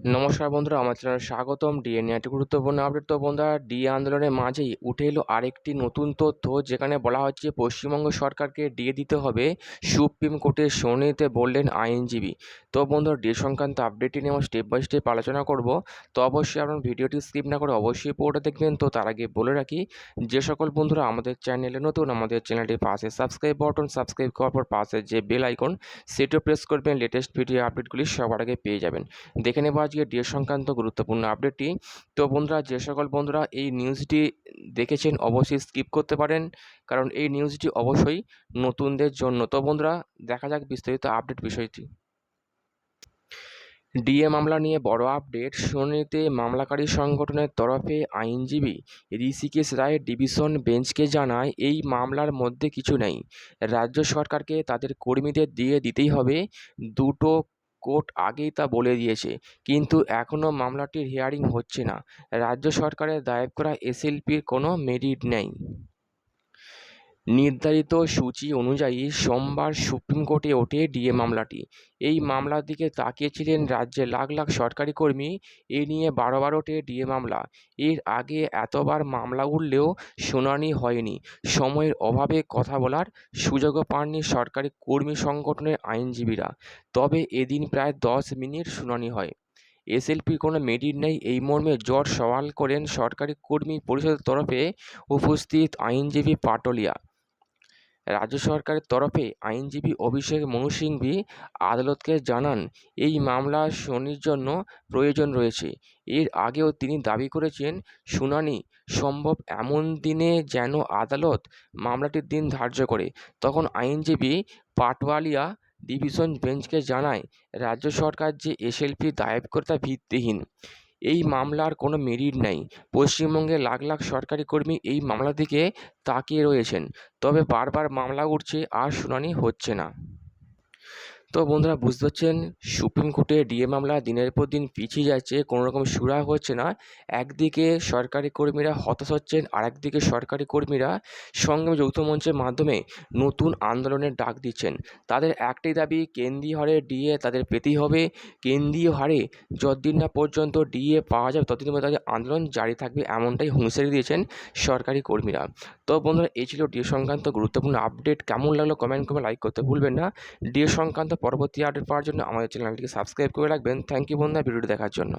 নমস্কার বন্ধুরা, আমার চ্যানেলে স্বাগতম। ডিএনএ একটি গুরুত্বপূর্ণ আপডেট। তো বন্ধুরা ডিএ আন্দোলনের মাঝেই উঠে এলো আরেকটি নতুন তথ্য, যেখানে বলা হচ্ছে পশ্চিমবঙ্গ সরকারকে ডিএ দিতে হবে সুপ্রিম কোর্টের শুনানিতে বললেন আইনজীবী। তো বন্ধুরা ডিএ সংক্রান্ত আপডেটটি নিয়ে আমরা স্টেপ বাই স্টেপ আলোচনা করব। তো অবশ্যই আপনার ভিডিওটি স্কিপ না করে অবশ্যই পুরোটা দেখবেন। তো তার আগে বলে রাখি, যে সকল বন্ধুরা আমাদের চ্যানেলে নতুন, আমাদের চ্যানেলটির পাশে সাবস্ক্রাইব বাটন সাবস্ক্রাইব করার পর পাশে যে বেল আইকন সেটিও প্রেস করবেন। লেটেস্ট ভিডিও আপডেটগুলি সবার আগে পেয়ে যাবেন। দেখে নেব আজকে ডিএ সংক্রান্ত গুরুত্বপূর্ণ আপডেটটি তো বন্ধুরা, যে সকল বন্ধুরা এই নিউজটি দেখেছেন, অবশ্যই স্কিপ করতে পারেন, কারণ এই নিউজটি অবশ্যই নতুনদের জন্য। তো বন্ধুরা, দেখা যাক বিস্তারিত আপডেট বিষয়টি। ডিএ মামলা নিয়ে বড় আপডেট শুনানিতে মামলাকারী সংগঠনের তরফে আইনজীবী ঋষিকেশ রায় ডিভিশন বেঞ্চকে জানায়, এই মামলার মধ্যে কিছু নেই। রাজ্য সরকারকে তাদের কর্মীদের দিয়ে দিতেই হবে দুটো কোর্ট আগেই তা বলে দিয়েছে। কিন্তু এখনও মামলাটির হিয়ারিং হচ্ছে না। রাজ্য সরকারের দায়ের করা এসএলপির কোনো মেরিট নেই। নির্ধারিত সূচি অনুযায়ী সোমবার সুপ্রিম কোর্টে ওঠে ডিএ মামলাটি। এই মামলার দিকে তাকিয়েছিলেন রাজ্যের লাখ লাখ সরকারি কর্মী। এ নিয়ে বারবার ওঠে ডিএ মামলা। এর আগে এতবার মামলা উঠলেও শুনানি হয়নি। সময়ের অভাবে কথা বলার সুযোগও পাননি সরকারি কর্মী সংগঠনের আইনজীবীরা। তবে এদিন প্রায় দশ মিনিট শুনানি হয়। এসএলপি কোনো মেরিট নেই এই মর্মে জোর সওয়াল করেন সরকারি কর্মী পরিষদের তরফে উপস্থিত আইনজীবী পাটলিয়া। রাজ্য সরকারের তরফে আইনজীবী অভিষেক মনু সিংভি আদালতকে জানান, এই মামলা শুনানির জন্য প্রয়োজন রয়েছে। এর আগেও তিনি দাবি করেছেন, শুনানি সম্ভব এমন দিনে যেন আদালত মামলাটির দিন ধার্য করে। তখন আইনজীবী পাটওয়ালিয়া ডিভিশন বেঞ্চকে জানায়, রাজ্য সরকার যে এসএলপি দায়ের ভিত্তিহীন। এই মামলার কোনো মেরিট নেই। পশ্চিমবঙ্গে লাখ লাখ সরকারি কর্মী এই মামলার দিকে তাকিয়ে রয়েছেন। তবে বারবার মামলা উঠছে আর শুনানি হচ্ছে না। তো বন্ধুরা বুঝতে পারছেন, সুপ্রিম কোর্টে ডিএ মামলা দিনের পর দিন পিছিয়ে যাচ্ছে কোনো রকম সুরা হচ্ছে না। একদিকে সরকারি কর্মীরা হতাশ হচ্ছেন আর একদিকে সরকারি কর্মীরা সংগ্রাম যৌথ মঞ্চের মাধ্যমে নতুন আন্দোলনের ডাক দিচ্ছেন। তাদের একটাই দাবি, কেন্দ্রীয় হারে ডিএ তাদের পেতেই হবে। কেন্দ্রীয় হারে যতদিন না পর্যন্ত ডিএ পাওয়া যাবে, ততদিন পর্যন্ত তাদের আন্দোলন জারি থাকবে এমনটাই হুঁশিয়ারি দিয়েছেন সরকারি কর্মীরা। তো বন্ধুরা, এই ছিল ডিএ সংক্রান্ত গুরুত্বপূর্ণ আপডেট। কেমন লাগল কমেন্ট করে লাইক করতে ভুলবেন না। ডিএ সংক্রান্ত পরবর্তী আপডেট পাওয়ার জন্য আমাদের চ্যানেলটিকে সাবস্ক্রাইব করে রাখবেন। থ্যাংক ইউ বন্ধুরা, ভিডিওটি দেখার জন্য।